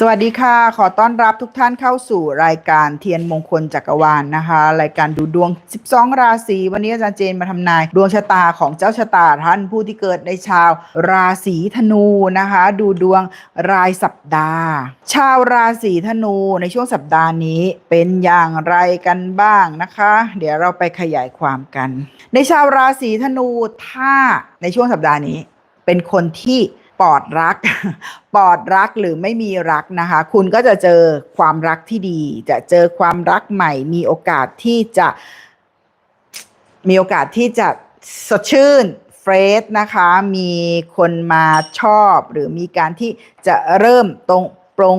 สวัสดีค่ะ ขอต้อนรับทุกท่านเข้าสู่รายการเทียนมงคลจักรวาลนนะคะ รายการดูดวง 12 ราศี วันนี้อาจารย์เจนมาทำนาย ดวงชะตาของเจ้าชะตาท่านผู้ที่เกิดในชาวราศีธนูนะคะ ดูดวงรายสัปดาห์ ชาวราศีธนูในช่วงสัปดาห์นี้เป็นอย่างไรกันบ้างนะคะ เดี๋ยวเราไปขยายความกัน ในชาวราศีธนูถ้าในช่วงสัปดาห์นี้ เป็นคนที่ ปอดรัก ปอดรักหรือไม่มีรักนะคะ คุณก็จะเจอความรักที่ดี จะเจอความรักใหม่ มีโอกาสที่จะ มีโอกาสที่จะสดชื่นเฟรชนะคะ มีคนมาชอบหรือมีการที่จะเริ่มตรงปรง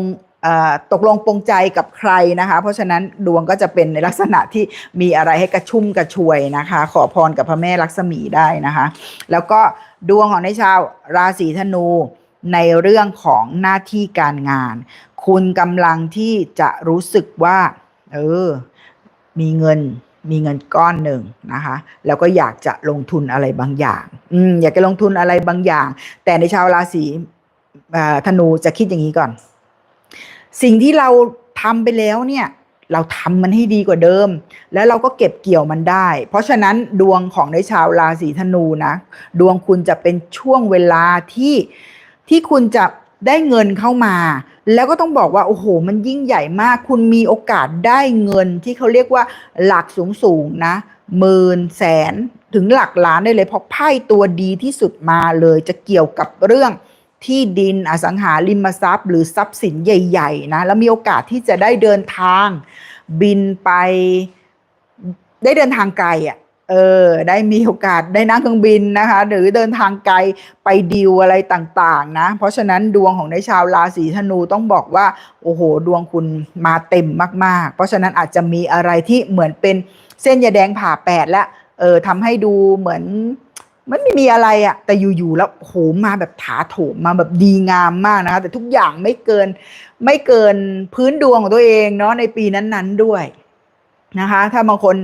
ตกลงปรงใจกับใครนะคะ เพราะฉะนั้นดวงก็จะเป็นในลักษณะที่มีอะไรให้กระชุ่มกระชวยนะคะ ขอพรกับพระแม่ลักษมีได้นะคะ แล้วก็ ดวงของในชาวราศีธนูในเรื่องของหน้าที่การงาน คุณกำลังที่จะรู้สึกว่า เออ มีเงินมีเงินก้อนหนึ่งนะคะ แล้วก็อยากจะลงทุนอะไรบางอย่าง อืม อยากจะลงทุนอะไรบางอย่าง แต่ในชาวราศีธนูจะคิดอย่างนี้ก่อน สิ่งที่เราทำไปแล้วเนี่ย เราทำมันให้ดีกว่าเดิม แล้วเราก็เก็บเกี่ยวมันได้ เพราะฉะนั้นดวงของในชาวราศีธนูนะ ดวงคุณจะเป็นช่วงเวลาที่ที่คุณจะได้เงินเข้ามา แล้วก็ต้องบอกว่าโอ้โห มันยิ่งใหญ่มาก คุณมีโอกาสได้เงินที่เขาเรียกว่าหลักสูงสูงๆนะหมื่นแสนถึงหลักล้านได้เลยเพราะไพ่ตัวดีที่สุดมาเลยจะเกี่ยวกับเรื่อง ที่ดินอสังหาริมทรัพย์ หรือทรัพย์สินใหญ่ๆนะแล้วมีโอกาสที่จะได้เดินทางบินไปได้เดินทางไกลอะเออได้มีโอกาสได้นั่งเครื่องบินนะคะ หรือเดินทางไกลไปดิวอะไรต่างๆนะ เพราะฉะนั้นดวงของในชาวราศีธนูต้องบอกว่า โอ้โห ดวงคุณมาเต็มมากๆ เพราะฉะนั้นอาจจะมีอะไรที่เหมือนเป็นเส้นยาแดงผ่าแปดและเออทำให้ดูเหมือน มันไม่มีอะไรอะแต่อยู่ๆแล้วโหมาแบบถาโถมมาแบบดีงามมากนะคะแต่ทุกอย่างไม่เกินไม่เกินพื้นดวงของตัวเองเนาะในปีนั้นๆด้วยนะคะ ถ้าบางคน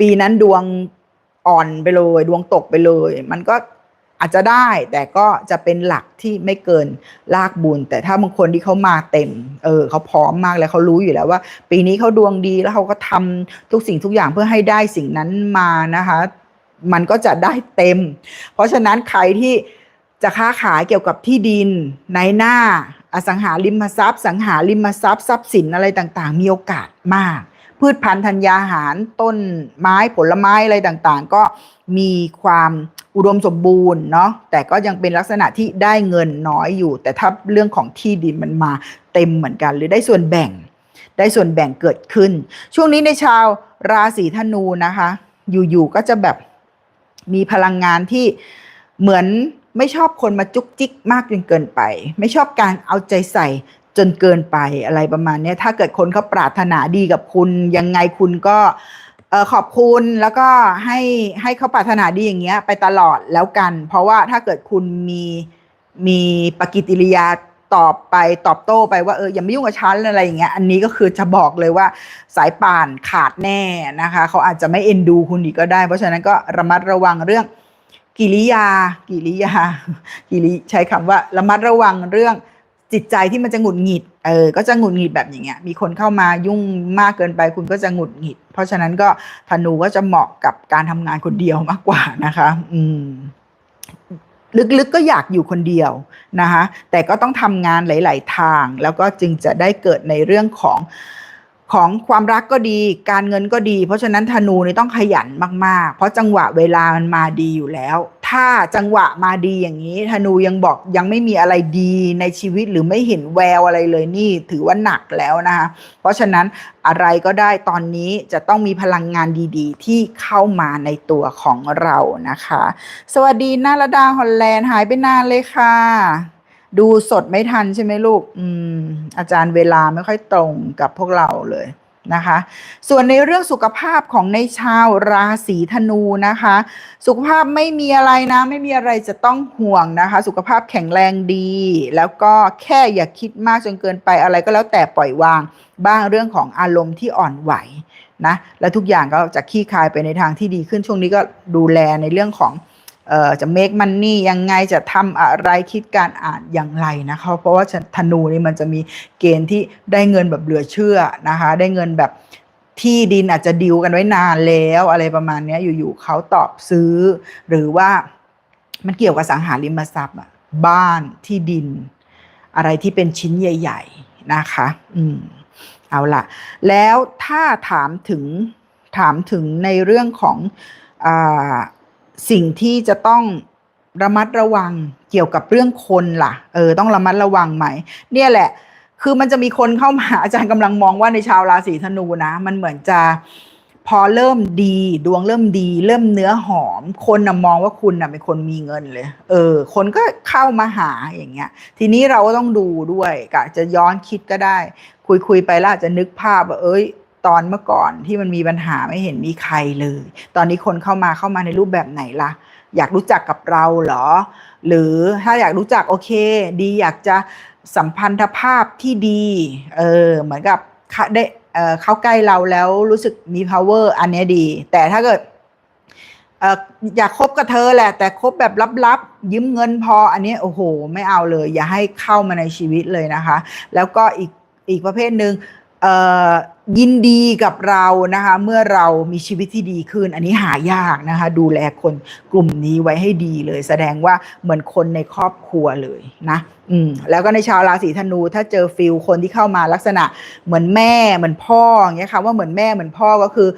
ปีนั้นดวงอ่อนไปเลย ดวงตกไปเลย มันก็อาจจะได้แต่ก็จะเป็นหลักที่ไม่เกินลากบุญ แต่ถ้าบางคนที่เขามาเต็ม เออเขาพร้อมมากแล้วเขารู้อยู่แล้วว่า ปีนี้เขาดวงดีแล้วเขาก็ทำทุกสิ่งทุกอย่างเพื่อให้ได้สิ่งนั้นมานะคะ มันก็จะได้เต็ม เพราะฉะนั้นใครที่จะค้าขายเกี่ยวกับที่ดินในหน้า อสังหาริมทรัพย์ สังหาริมทรัพย์ทรัพย์สินอะไรต่างๆ มีโอกาสมาก พืชพันธุ์ธัญญาหารต้นไม้ผลไม้อะไรต่างๆ ก็มีความอุดมสมบูรณ์เนาะแต่ก็ยังเป็นลักษณะที่ได้เงินน้อยอยู่ แต่ถ้าเรื่องของที่ดินมันมาเต็มเหมือนกัน หรือได้ส่วนแบ่ง ได้ส่วนแบ่งเกิดขึ้น ช่วงนี้ในชาวราศีธนูนะคะ อยู่ๆก็จะแบบ มีพลังงานที่เหมือนไม่ชอบคนมาจุกจิกมากจนเกินไป ไม่ชอบการเอาใจใส่จนเกินไปอะไรประมาณนี้ถ้าเกิดคนเขาปรารถนาดีกับคุณ ยังไงคุณก็ขอบคุณแล้วก็ให้ให้เขาปรารถนาดีอย่างเงี้ยไปตลอดแล้วกัน เพราะว่าถ้าเกิดคุณมีมีปฏิกิริยา ตอบไปตอบโต้ไปว่าเอออย่ามายุ่งกับฉันอะไรอย่างเงี้ยอันนี้ก็คือจะบอกเลยว่าสายป่านขาดแน่นะคะ เขาอาจจะไม่เอ็นดูคุณอีกก็ได้ เพราะฉะนั้นก็ระมัดระวังเรื่องกิริยา กิริยา กิริใช้คำว่าระมัดระวังเรื่องจิตใจที่มันจะหงุดหงิด เออ ก็จะหงุดหงิดแบบอย่างเงี้ย มีคนเข้ามายุ่งมากเกินไป คุณก็จะหงุดหงิด เพราะฉะนั้นก็ธนูก็จะเหมาะกับการทำงานคนเดียวมากกว่านะคะ อืม ลึกๆก็อยากอยู่คนเดียวนะคะแต่ก็ต้องทำงานหลาย ๆ ทาง แล้วก็จึงจะได้เกิดในเรื่องของของความรักก็ดี การเงินก็ดี เพราะฉะนั้นธนูนี่ต้องขยันมากๆ เพราะจังหวะเวลามันมาดีอยู่แล้ว ถ้าจังหวะมาดีอย่างนี้ ธนูยังบอกยังไม่มีอะไรดีในชีวิตหรือไม่เห็นแววอะไรเลยนี่ถือว่าหนักแล้วนะคะ เพราะฉะนั้นอะไรก็ได้ตอนนี้จะต้องมีพลังงานดีๆ ที่เข้ามาในตัวของเรานะคะ สวัสดีนาราดาฮอลแลนด์หายไปนานเลยค่ะ ดูสดไม่ทันใช่ไหมลูก อืม อาจารย์เวลาไม่ค่อยตรงกับพวกเราเลย นะคะ ส่วนในเรื่องสุขภาพของในชาวราศีธนูนะคะ สุขภาพไม่มีอะไรนะ ไม่มีอะไรจะต้องห่วงนะคะ สุขภาพแข็งแรงดี แล้วก็แค่อย่าคิดมากจนเกินไปอะไรก็แล้วแต่ปล่อยวาง บ้างเรื่องของอารมณ์ที่อ่อนไหวนะ แล้วทุกอย่างก็จะขี้คายไปในทางที่ดีขึ้นช่วงนี้ก็ดูแลในเรื่องของ จะ make money ยังไงจะทำอะไรคิดการอ่านอย่างไรนะคะเพราะว่าธนูนี่มันจะมีเกณฑ์ที่ได้เงินแบบเหลือเชื่อนะคะ ได้เงินแบบที่ดินอาจจะดิวกันไว้นานแล้วอะไรประมาณนี้อยู่ๆเขาตอบซื้อ หรือว่ามันเกี่ยวกับสังหาริมทรัพย์อะบ้านที่ดิน อะไรที่เป็นชิ้นใหญ่ ๆนะคะ อืมเอาละแล้วถ้าถามถึงถามถึงในเรื่องของอ่า สิ่งที่จะต้องระมัดระวังเกี่ยวกับเรื่องคนล่ะ เออ ต้องระมัดระวังไหม เนี่ยแหละ คือมันจะมีคนเข้ามาอาจารย์กำลังมองว่าในชาวราศีธนูนะ มันเหมือนจะพอเริ่มดีดวงเริ่มดี เริ่มเนื้อหอม คนนะมองว่าคุณนะเป็นคนมีเงินเลย เออ คนก็เข้ามาหาอย่างเงี้ย ทีนี้เราก็ต้องดูด้วยกะจะย้อนคิดก็ได้ คุยคุยไปล้วอาจจะนึกภาพว่าเอ้ย ตอนเมื่อก่อนที่มันมีปัญหาไม่เห็นมีใครเลย ตอนนี้คนเข้ามาเข้ามาในรูปแบบไหนล่ะ อยากรู้จักกับเราเหรอ หรือถ้าอยากรู้จักโอเค ดีอยากจะสัมพันธภาพที่ดี เออเหมือนกับได้เอ่อเข้าใกล้เราแล้วรู้สึกมี power อันนี้ดี แต่ถ้าเกิดเอออยากคบกับเธอแหละ แต่คบแบบลับๆยืมเงินพออันนี้โอ้โห ไม่เอาเลย อย่าให้เข้ามาในชีวิตเลยนะคะ แล้วก็อีกอีกประเภทหนึ่งเอ่อ ยินดีกับเรานะคะเมื่อเรามีชีวิตที่ดีขึ้น อันนี้หายากนะคะ ดูแลคนกลุ่มนี้ไว้ให้ดีเลย แสดงว่าเหมือนคนในครอบครัวเลยนะอืมแล้วก็ในชาวราศีธนูถ้าเจอฟิลคนที่เข้ามาลักษณะเหมือนแม่เหมือนพ่ออย่างเงี้ยค่ะว่าเหมือนแม่เหมือนพ่อก็คือ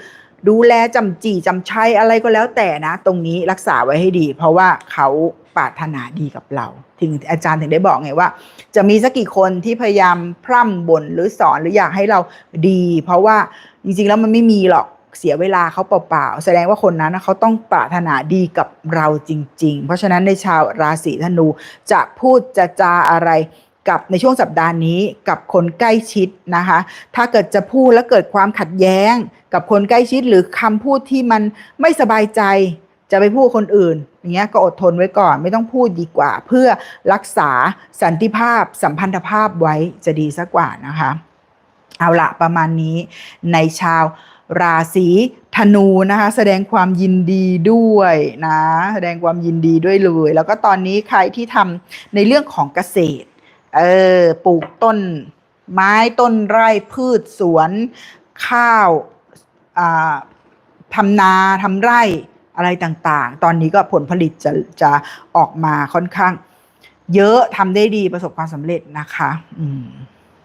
ดูแลจำจีจำชัยอะไรก็แล้วแต่นะ ตรงนี้รักษาไว้ให้ดี เพราะว่าเขา ปรารถนาดีกับเราถึงอาจารย์ถึงได้บอกไงว่า จะมีสักกี่คนที่พยายามพร่ำบ่นหรือสอนหรืออยากให้เราดี เพราะว่าจริงๆแล้วมันไม่มีหรอกเสียเวลาเขาเปล่าๆ แสดงว่าคนนั้นนะเขาต้องปรารถนาดีกับเราจริง ๆ เพราะฉะนั้นในชาวราศีธนูจะพูดจะจาอะไรกับในช่วงสัปดาห์นี้กับคนใกล้ชิดนะคะ ถ้าเกิดจะพูดแล้วเกิดความขัดแย้ง กับคนใกล้ชิดหรือคำพูดที่มันไม่สบายใจ จะไปพูดคนอื่นอย่างเงี้ยก็อดทนไว้ก่อน ไม่ต้องพูดดีกว่า เพื่อรักษาสันติภาพสัมพันธภาพไว้จะดีสักกว่านะคะ เอาละประมาณนี้ในชาวราศีธนูนะคะ แสดงความยินดีด้วยนะ แสดงความยินดีด้วยเลย แล้วก็ตอนนี้ใครที่ทำในเรื่องของเกษตรเออปลูกต้นไม้ต้นไร่พืชสวนข้าวทำนาทำไร่ อะไรต่างๆ ตอนนี้ก็ผลผลิตจะจะออกมาค่อนข้าง เยอะทำได้ดีประสบความสำเร็จนะคะ อืม